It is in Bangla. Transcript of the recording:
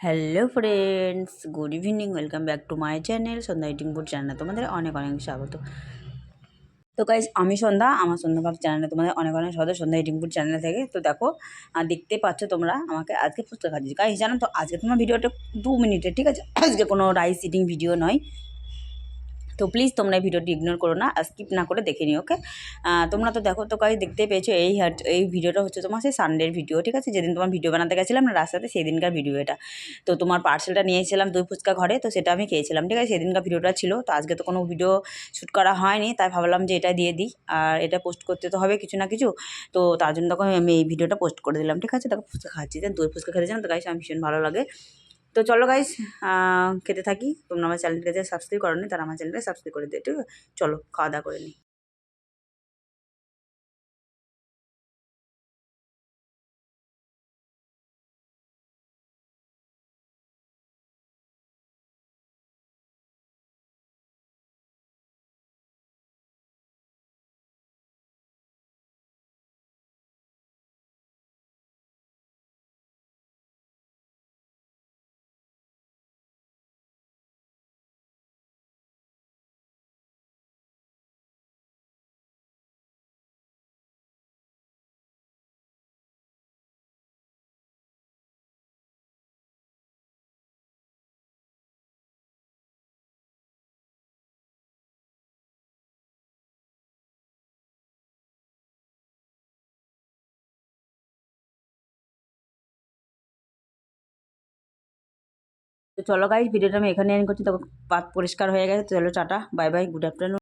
Hello friends good evening welcome back to my channel Sandhya eating food চ্যানেলে তোমাদের অনেক অনেক স্বাগত। তো গাইজ আমি সন্ধ্যা, আমার সন্ধ্যা ভাব চ্যানেলে তোমাদের অনেক অনেক স্বাগত সন্ধ্যা ইটিং ফুড চ্যানেল থেকে। তো দেখো দেখতে পাচ্ছ তোমরা আমাকে আজকে ফুচকা খাচ্ছি। গাইজ জানো তো, আজকে তোমার ভিডিওটা দু মিনিটের ঠিক আছে? আজকে কোনো রাইস ইটিং ভিডিও নয়। তো প্লিজ তোমরা এই ভিডিওটি ইগনোর করো না স্কিপ না করে দেখে নিও ওকে তোমরা তো দেখো, তো কাজ দেখতে পেয়েছ এই এই ভিডিওটা হচ্ছে তোমার সেই সানডের ভিডিও ঠিক আছে? যেদিন তোমার ভিডিও বানাতে গেছিলাম না রাস্তাতে সেই দিনকার ভিডিও এটা। তো তোমার পার্সেলটা নিয়েছিলাম দুই ফুচকা ঘরে, তো সেটা আমি খেয়েছিলাম, ঠিক আছে? সেদিনকার ভিডিওটা ছিল, তো আজকে তো কোনো ভিডিও শ্যুট করা হয়নি, তাই ভাবলাম যে এটা দিয়ে দিই। আর এটা পোস্ট করতে তো হবে কিছু না কিছু, তো তার জন্য তখন আমি এই ভিডিওটা পোস্ট করে দিলাম, ঠিক আছে? দেখো ফুচকা খাচ্ছি দুই ফুচকা খেতে চান তো গাইস আমি ভীষণ ভালো লাগে। তো চলো গাইস খেতে থাকি। তোমরা আমার চ্যানেলকে যে সাবস্ক্রাইব করো নি তারা আমার চ্যানেলকে সাবস্ক্রাইব করে দিও, ঠিক আছে? চলো, খাওয়া দাওয়া করে নিই তো চলো গাইজ ভিডিওটা আমি এখানে এন করছি। তখন পাত পরিষ্কার হয়ে গেছে। চলো, tata bye bye good afternoon